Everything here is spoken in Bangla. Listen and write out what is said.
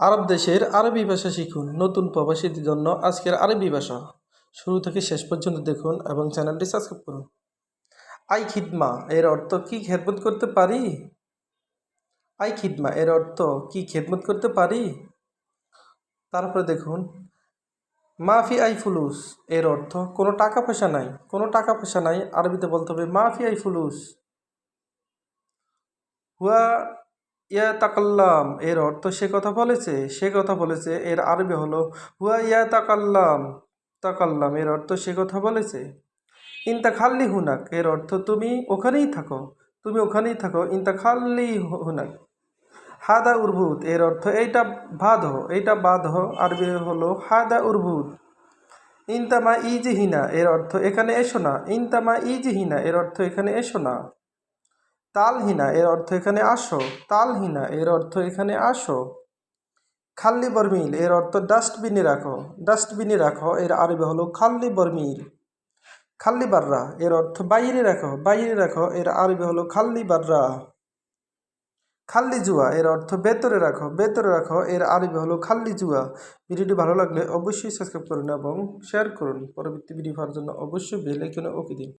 আরব দেশের আরবি ভাষা শিখুন নতুন প্রবাসীদের জন্য আজকের আরবি ভাষা। শুরু থেকে শেষ পর্যন্ত দেখুন এবং চ্যানেলটি সাবস্ক্রাইব করুন। আই খিদমা, এর অর্থ কি খেদমত করতে পারি? আই খিদমা, এর অর্থ কি খেদমত করতে পারি? তারপরে দেখুন, মাফি আই ফুলুস, এর অর্থ কোনো টাকা পয়সা নাই, কোনো টাকা পয়সা নাই, আরবিতে বলতে হবে মাফি আই ফুলুস। হুয়া ইয়া তাকাল্লাম এর অর্থ সে কথা বলেছে, সে কথা বলেছে, এর আরবি হলো হুয়া ইয়া তাকাল্লাম তাকাল্লাম এর অর্থ সে কথা বলেছে। ইনতা খাল্লি হুনাক, এর অর্থ তুমি ওখানেই থাকো, তুমি ওখানেই থাকো ইনতা খাল্লি হুনাক। হাদা উর্বুত, এর অর্থ এইটা বাঁধ এইটা বাঁধ, আরবি হলো হাদা উর্বুত। ইনতামা ইজহিনা, এর অর্থ এখানে এসো না, ইনতামা ইজহিনা, এর অর্থ এখানে এসো না। তালহিনা এর অর্থ এখানে আসো। তালহিনা এর অর্থ এখানে আসো। খাল্লি বর্মিল এর অর্থ ডাস্টবিনে রাখো। ডাস্টবিনে রাখো এর আরবি হলো খাল্লি বর্মিল। খাল্লি বাররা এর অর্থ বাইরে রাখো। বাইরে রাখো এর আরবি হলো খাল্লি বাররা। খাল্লি জুয়া এর অর্থ ভেতরে রাখো। ভেতরে রাখো এর আরবি হলো খাল্লি জুয়া। ভিডিওটি ভালো লাগলে অবশ্যই সাবস্ক্রাইব করুন এবং শেয়ার করুন। পরবর্তী ভিডিও পাওয়ার জন্য অবশ্যই বেল আইকনে ওকে দিন।